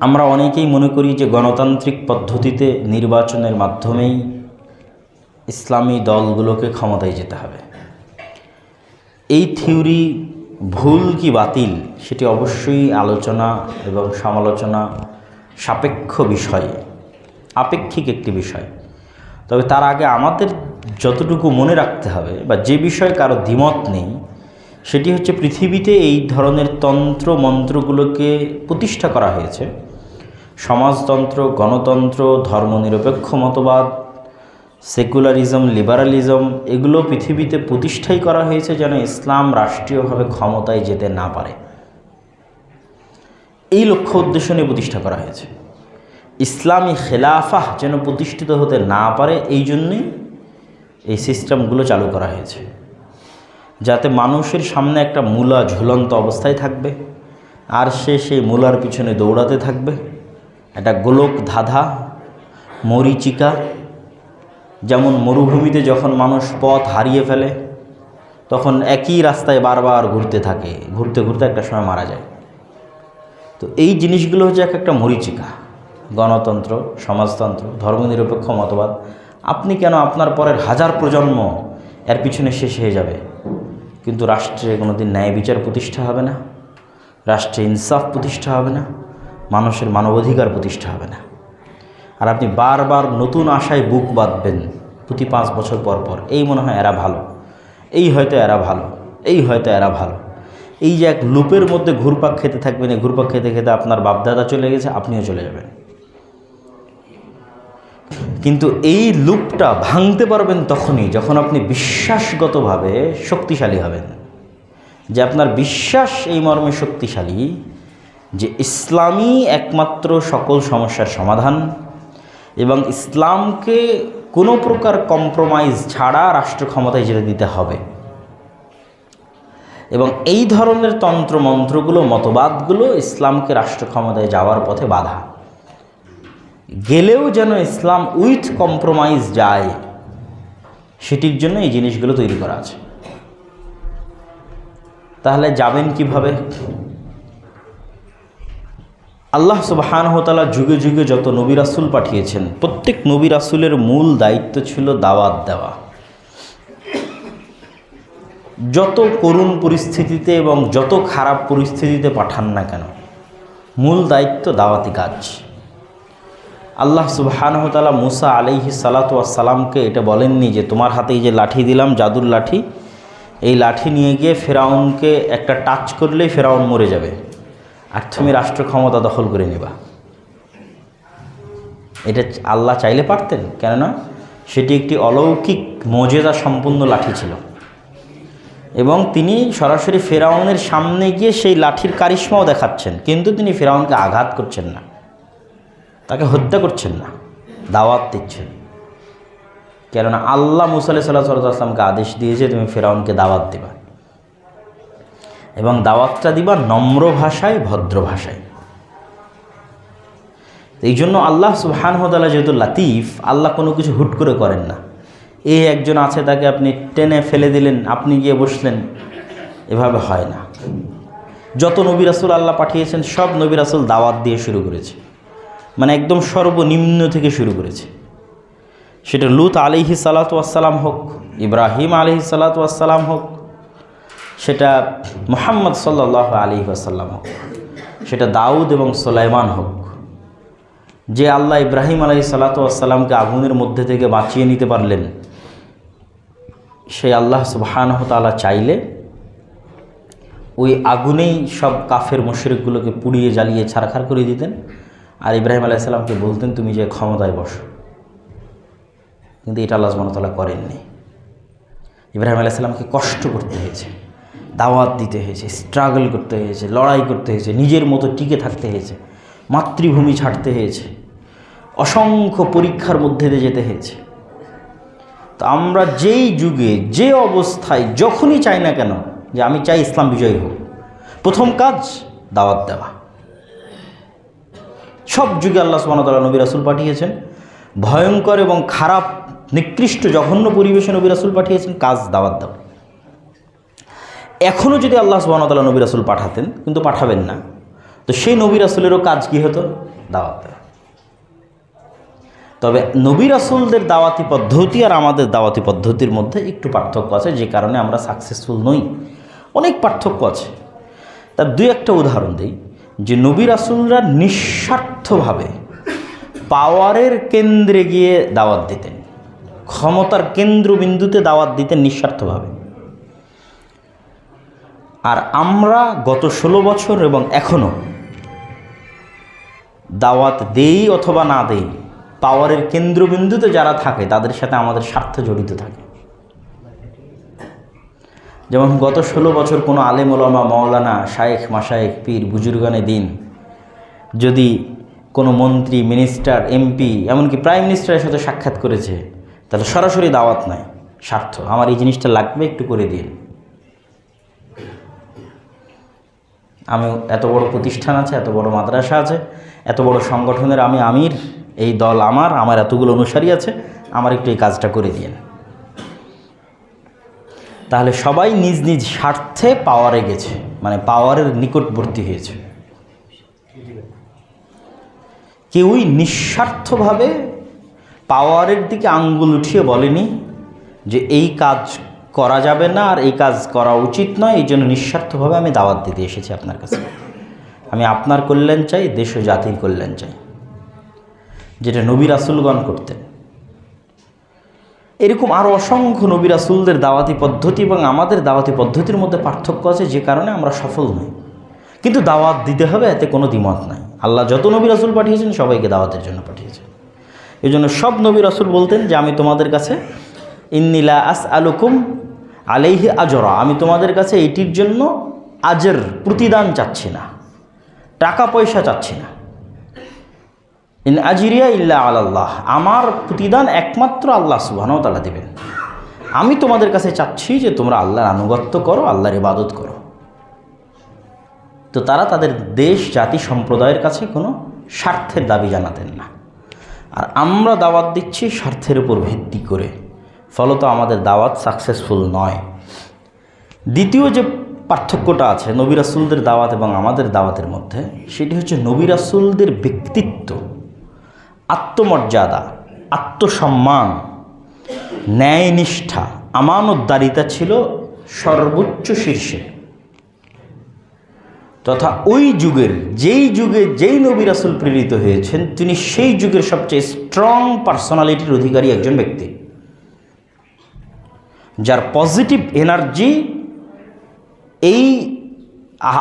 আমরা অনেকেই মনে করি যে গণতান্ত্রিক পদ্ধতিতে নির্বাচনের মাধ্যমেই ইসলামী দলগুলোকে ক্ষমতায় যেতে হবে। এই থিওরি ভুল কি বাতিল সেটি অবশ্যই আলোচনা এবং সমালোচনা সাপেক্ষ বিষয়, আপেক্ষিক একটি বিষয়। তবে তার আগে আমাদের যতটুকু মনে রাখতে হবে বা যে বিষয়ে কারও দ্বিমত নেই সেটি হচ্ছে পৃথিবীতে এই ধরনের তন্ত্র মন্ত্রগুলোকে প্রতিষ্ঠা করা হয়েছে। সমাজতন্ত্র, গণতন্ত্র, ধর্মনিরপেক্ষ মতবাদ, সেকুলারিজম, লিবারালিজম, এগুলো পৃথিবীতে প্রতিষ্ঠাই করা হয়েছে যেন ইসলাম রাষ্ট্রীয়ভাবে ক্ষমতায় যেতে না পারে। এই লক্ষ্য উদ্দেশ্য নিয়ে প্রতিষ্ঠা করা হয়েছে। ইসলামী খেলাফাহ যেন প্রতিষ্ঠিত হতে না পারে, এই জন্যই এই সিস্টেমগুলো চালু করা হয়েছে। যাতে মানুষের সামনে একটা মূলা ঝুলন্ত অবস্থায় থাকবে, আর সে সেই মূলার পিছনে দৌড়াতে থাকবে। একটা গোলক ধাঁধা, মরিচিকা, যেমন মরুভূমিতে যখন মানুষ পথ হারিয়ে ফেলে, তখন একই রাস্তায় বারবার ঘুরতে থাকে, ঘুরতে ঘুরতে একটা সময় মারা যায়। তো এই জিনিসগুলো হচ্ছে এক একটা মরিচিকা, গণতন্ত্র, সমাজতন্ত্র, ধর্মনিরপেক্ষ মতবাদ। আপনি কেন আপনার পরের হাজার প্রজন্ম এর পিছনে শেষ হয়ে যাবে? কিন্তু রাষ্ট্রে কোনো দিন ন্যায় বিচার প্রতিষ্ঠা হবে না। রাষ্ট্রে ইনসাফ প্রতিষ্ঠা হবে না। মানুষের মানবাধিকার প্রতিষ্ঠা হবে না। আর আপনি বারবার নতুন আশায় বুক বাঁধবেন প্রতি পাঁচ বছর পর পর, এই মনে হয় এরা ভালো। এই হয়তো এরা ভালো। এই হয়তো এরা ভালো। এই যে এক লুপের মধ্যে ঘুরপাক খেতে থাকবেন, এই ঘুরপাক খেতে খেতে আপনার বাপদাদা চলে গেছে, আপনিও চলে যাবেন। কিন্তু এই লুপটা ভাঙতে পারবেন তখনই যখন আপনি বিশ্বাসগতভাবে শক্তিশালী হবেন। যে আপনার বিশ্বাস এই মর্মে শক্তিশালী, যে ইসলামই একমাত্র সকল সমস্যার সমাধান এবং ইসলামকে কোনো প্রকার কম্প্রোমাইজ ছাড়া রাষ্ট্র ক্ষমতায় যেতে দিতে হবে। এবং এই ধরনের তন্ত্রমন্ত্রগুলো, মতবাদগুলো ইসলামকে রাষ্ট্র ক্ষমতায় যাওয়ার পথে বাধা। গেলেও যেন ইসলাম উইথ কম্প্রোমাইজ যায়, সেটির জন্য এই জিনিসগুলো তৈরি করা আছে। তাহলে যাবেন কীভাবে? আল্লাহ সুবাহানহতালা যুগে যুগে যত নবী রাসুল পাঠিয়েছেন, প্রত্যেক নবী রাসুলের মূল দায়িত্ব ছিল দাওয়াত দেওয়া। যত করুণ পরিস্থিতিতে এবং যত খারাপ পরিস্থিতিতে পাঠান না কেন, মূল দায়িত্ব দাওয়াতি কাজ। আল্লাহ সুবাহানহতালা মুসা আলিহি সালাতু সালামকে এটা বলেননি যে তোমার হাতে এই যে লাঠি দিলাম, জাদুর লাঠি, এই লাঠি নিয়ে গিয়ে ফেরাউনকে একটা টাচ করলেই ফেরাউন মরে যাবে। আর তুমি রাষ্ট্র ক্ষমতা দখল করে নেবা। এটা আল্লাহ চাইলে পারতেন, কেননা সেটি একটি অলৌকিক মজেদা সম্পন্ন লাঠি ছিল। এবং তিনি সরাসরি ফেরাউনের সামনে গিয়ে সেই লাঠির কারিশ্মাও দেখাচ্ছেন, কিন্তু তিনি ফেরাউনকে আঘাত করছেন না। তাকে হত্যা করছেন না, দাওয়াত দিচ্ছেন। কেননা আল্লাহ মুসাল্লাহ সাল্লাহ আসলামকে আদেশ দিয়েছে, তুমি ফেরাউনকে দাওয়াত দিবা। এবং দাওয়াতটা দিবা নম্র ভাষায়, ভদ্র ভাষায়। এই জন্য আল্লাহ সুহান হদালা যেহেতু লাতিফ, আল্লাহ কোনো কিছু হুট করে করেন না। এই একজন আছে, তাকে আপনি টেনে ফেলে দিলেন, আপনি গিয়ে বসলেন, এভাবে হয় না। যত নবী রাসুল আল্লাহ পাঠিয়েছেন, সব নবী রাসুল দাওয়াত দিয়ে শুরু করেছে। মানে একদম সর্বনিম্ন থেকে শুরু করেছে। সেটা লুত আলিহি সালাতু আসসালাম হোক, ইব্রাহিম আলিহি সালাতু আসসালাম হোক, সেটা মোহাম্মদ সাল্লাহ আলী আসাল্লাম হোক, সেটা দাউদ এবং সোলাইমান হোক। যে আল্লাহ ইব্রাহিম আলহি সাল্লাতামকে আগুনের মধ্যে থেকে বাঁচিয়ে নিতে পারলেন, সেই আল্লাহ সুবাহানহ তালা চাইলে ওই আগুনেই সব কাফের মুশরিকগুলোকে পুড়িয়ে জ্বালিয়ে ছাড়খাড় করে দিতেন। আর ইব্রাহিম আলাইসাল্লামকে বলতেন, তুমি যে ক্ষমতায় বসো। কিন্তু এটা আল্লাহ সুবাহতাল্লাহ করেননি। ইব্রাহিম আলাইসাল্লামকে কষ্ট করতে হয়েছে, দাওয়াত দিতে হয়েছে স্ট্রাগল করতে হয়েছে, লড়াই করতে হয়েছে, নিজের মতো টিকে থাকতে হয়েছে, মাতৃভূমি ছাড়তে হয়েছে, অসংখ্য পরীক্ষার মধ্যে দিয়ে যেতে হয়েছে। তো আমরা যেই যুগে, যে অবস্থায়, যখনই চাই না কেন যে আমি চাই ইসলাম বিজয়ী হোক, প্রথম কাজ দাওয়াত দেওয়া। সব যুগে আল্লাহ সুবাহতাল্লাহ নবী রাসুল পাঠিয়েছেন। ভয়ঙ্কর এবং খারাপ, নিকৃষ্ট, জঘন্য পরিবেশে নবী রাসুল পাঠিয়েছেন, কাজ দাওয়াত দেওয়া এখনও যদি আল্লাহ সুবাহতাল্লাহ নবী রাসুল পাঠাতেন, কিন্তু পাঠাবেন না। তো সেই নবী রাসুলেরও কাজ কী হতো? দাওয়াত দেওয়া। তবে নবী রাসুলদের দাওয়াতি পদ্ধতি আর আমাদের দাওয়াতি পদ্ধতির মধ্যে একটু পার্থক্য আছে, যে কারণে আমরা সাকসেসফুল নই। অনেক পার্থক্য আছে। তার দুই একটা উদাহরণ দিই। যে নবী রাসুলরা নিঃস্বার্থভাবে পাওয়ারের কেন্দ্রে গিয়ে দাওয়াত দিতেন, ক্ষমতার কেন্দ্রবিন্দুতে দাওয়াত দিতেন নিঃস্বার্থভাবে। আর আমরা গত ষোলো বছর এবং এখনও দাওয়াত দেই অথবা না দেই পাওয়ারের কেন্দ্রবিন্দুতে যারা থাকে, তাদের সাথে আমাদের স্বার্থ জড়িত থাকে। যেমন গত ষোলো বছর কোনো আলেম ওলামা মৌলানা শায়েখ মাসায়েক পীর, বুজুর্গানে দিন। যদি কোনো মন্ত্রী, মিনিস্টার, এমপি, এমনকি প্রাইম মিনিস্টারের সাথে সাক্ষাৎ করেছে, তাহলে সরাসরি দাওয়াত নাই, স্বার্থ। আমার এই জিনিসটা লাগবে, একটু করে দিন। আমি এত বড় প্রতিষ্ঠান আছে, এত বড় মাদ্রাসা আছে, এত বড় সংগঠনের আমি আমির, এই দল আমার আমার এতগুলো অনুসারী আছে, আমার একটু এই কাজটা করে দিন তাহলে সবাই নিজ নিজ স্বার্থে পাওয়ারে গেছে মানে পাওয়ারের নিকটবর্তী হয়েছে। কেউই নিঃস্বার্থভাবে পাওয়ারের দিকে আঙ্গুল উঠিয়ে বলেনি যে এই কাজ করা যাবে না আর এই কাজ করা উচিত নয়, এই জন্য নিঃস্বার্থভাবে আমি দাওয়াত দিতে এসেছি আপনার কাছে। আমি আপনার কল্যাণ চাই, দেশ ও জাতির কল্যাণ চাই। যেটা নবী রাসুলগণ করতেন। এরকম আরও অসংখ্য নবী রাসুলদের দাওয়াতি পদ্ধতি এবং আমাদের দাওয়াতি পদ্ধতির মধ্যে পার্থক্য আছে যে কারণে আমরা সফল নই। কিন্তু দাওয়াত দিতে হবে, এতে কোনো দ্বিমত নাই। আল্লাহ যত নবী রাসুল পাঠিয়েছেন, সবাইকে দাওয়াতের জন্য পাঠিয়েছেন। এই জন্য সব নবী রাসুল বলতেন যে, আমি তোমাদের কাছে ইন্নিলা আস আলুকুম আলাইহি আজরা। আমি তোমাদের কাছে এটির জন্য আজের, প্রতিদান চাচ্ছি না। টাকা পয়সা চাচ্ছি না। ইন আজিরিয়া ইল্লা আল্লাহ আমার প্রতিদান একমাত্র আল্লাহ সুবহানাহু তালা দেবেন। আমি তোমাদের কাছে চাচ্ছি যে তোমরা আল্লাহর আনুগত্য করো, আল্লাহর ইবাদত করো। তো তারা তাদের দেশ, জাতি, সম্প্রদায়ের কাছে কোনো স্বার্থের দাবি জানাতেন না। আর আমরা দাওয়াত দিচ্ছি স্বার্থের উপর ভিত্তি করে। ফলত আমাদের দাওয়াত সাকসেসফুল নয়। দ্বিতীয় যে পার্থক্যটা আছে নবী রাসুলদের দাওয়াত এবং আমাদের দাওয়াতের মধ্যে, সেটি হচ্ছে নবী রাসুলদের ব্যক্তিত্ব। আত্মমর্যাদা, আত্মসম্মান, ন্যায়নিষ্ঠা আমানতদারিতা ছিল সর্বোচ্চ শীর্ষে। তথা ওই যুগের, যেই যুগে যেই নবী রাসুল প্রেরিত হয়েছেন, তিনি সেই যুগের সবচেয়ে স্ট্রং পার্সোনালিটির অধিকারী একজন ব্যক্তি। যার পজিটিভ এনার্জি এই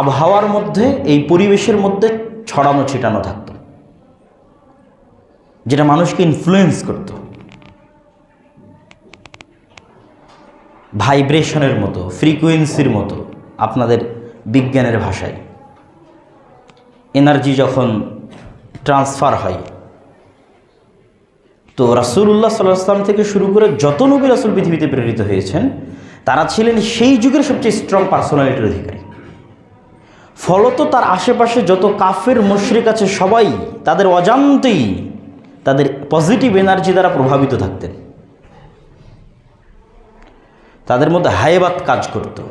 আবহাওয়ার মধ্যে, এই পরিবেশের মধ্যে ছড়ানো ছিটানো থাকতো। যেটা মানুষকে ইনফ্লুয়েন্স করত। ভাইব্রেশনের মতো ফ্রিকুয়েন্সির মতো আপনাদের বিজ্ঞানের ভাষায়। এনার্জি যখন ট্রান্সফার হয়, তো রাসুল্লাহ সাল্লাম থেকে শুরু করে যত নবী রাসুল পৃথিবীতে প্রেরিত হয়েছেন, তারা ছিলেন সেই যুগের সবচেয়ে স্ট্রং পার্সোনালিটির অধিকারী। ফলত তার আশেপাশে যত কাফের, মুশরিক আছে সবাই তাদের অজান্তেই তাদের পজিটিভ এনার্জি দ্বারা প্রভাবিত থাকতেন। তাদের মধ্যে হায়বাত কাজ করত।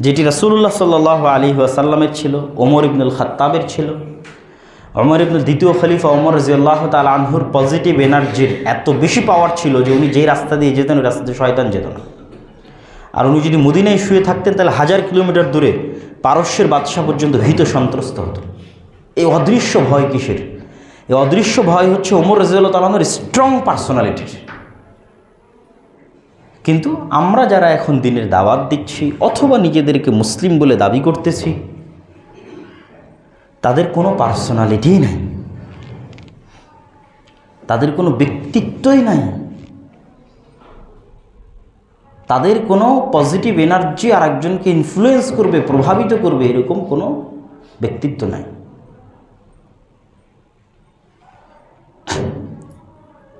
যেটি রাসুল্লাহ সাল্লাহ আলী আসাল্লামের ছিল, ওমর ইবনুল খাত্তাবের ছিল। ওমর ইবনুল দ্বিতীয় খলিফা ওমর রাজিয়াল্লাহ তাল আনহুর পজিটিভ এনার্জির এত বেশি পাওয়ার ছিল যে উনি যেই রাস্তা দিয়ে যেতেন, ওই রাস্তা দিয়ে শয়তান যেত না। আর উনি যদি মদিনায় শুয়ে থাকতেন, তাহলে হাজার কিলোমিটার দূরে পারস্যের বাদশাহ পর্যন্ত ভীত সন্ত্রস্ত হতো। এই অদৃশ্য ভয় কিসের? এই অদৃশ্য ভয় হচ্ছে ওমর রাজিউল্লাহ তালানোর স্ট্রং পার্সোনালিটির কিন্তু আমরা যারা এখন দিনের দাওয়াত দিচ্ছি অথবা নিজেদেরকে মুসলিম বলে দাবি করতেছি, তাদের কোনো পার্সোনালিটিই নাই। তাদের কোনো ব্যক্তিত্বই নাই। তাদের কোনো পজিটিভ এনার্জি আর একজনকে ইনফ্লুয়েন্স করবে, প্রভাবিত করবে, এরকম কোনো ব্যক্তিত্ব নাই।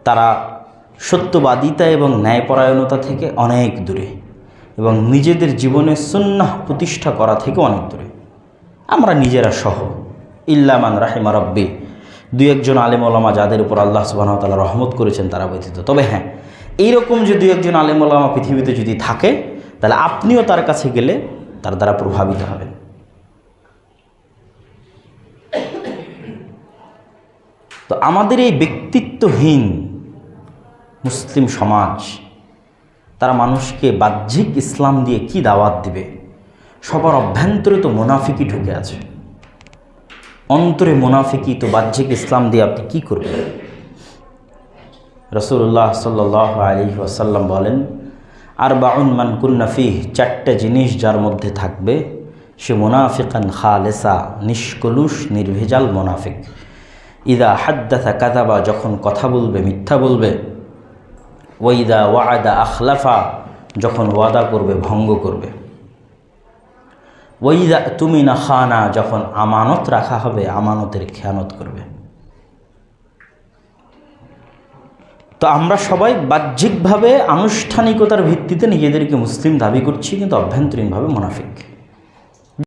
তারা সত্যবাদিতা এবং ন্যায়পরায়ণতা থেকে অনেক দূরে এবং নিজেদের জীবনে সুন্নাহ প্রতিষ্ঠা করা থেকে অনেক দূরে। আমরা নিজেরা সহ ইল্লামান রাহিমা রব্বি। দুই একজন আলেম ওলামা যাদের উপর আল্লাহ সুবাহতাল্লাহ রহমত করেছেন তারা ব্যতীত। তবে হ্যাঁ এইরকম যে দুই একজন আলেম ওলামা পৃথিবীতে যদি থাকে, তাহলে আপনিও তার কাছে গেলে তার দ্বারা প্রভাবিত হবেন। তো আমাদের এই ব্যক্তিত্বহীন মুসলিম সমাজ, তারা মানুষকে বাহ্যিক ইসলাম দিয়ে কি দাওয়াত দিবে? সবার অভ্যন্তরে তো মোনাফিকই ঢুকে আছে। অন্তরে মোনাফিকি তো বাহ্যিক ইসলাম দিয়ে আপনি কি করবেন? রসুল্লাহ সাল্লাহ আলী বলেন আর বাউন মান কুন্নাফিহ চারটে জিনিস যার মধ্যে থাকবে, সে মোনাফিকান খালেসা, নিষ্কলুষ, নির্ভেজাল মোনাফিক। ইদা হাদ্দাথা কাদাবা যখন কথা বলবে, মিথ্যা বলবে ওইদা ওয়াদা আখলাফা, যখন ওয়াদা করবে, ভঙ্গ করবে। ওইদা তুমি না খানা, যখন আমানত রাখা হবে, আমানতের খেয়ানত করবে। তো আমরা সবাই বাহ্যিকভাবে আনুষ্ঠানিকতার ভিত্তিতে নিজেদেরকে মুসলিম দাবি করছি, কিন্তু অভ্যন্তরীণভাবে মোনাফিক।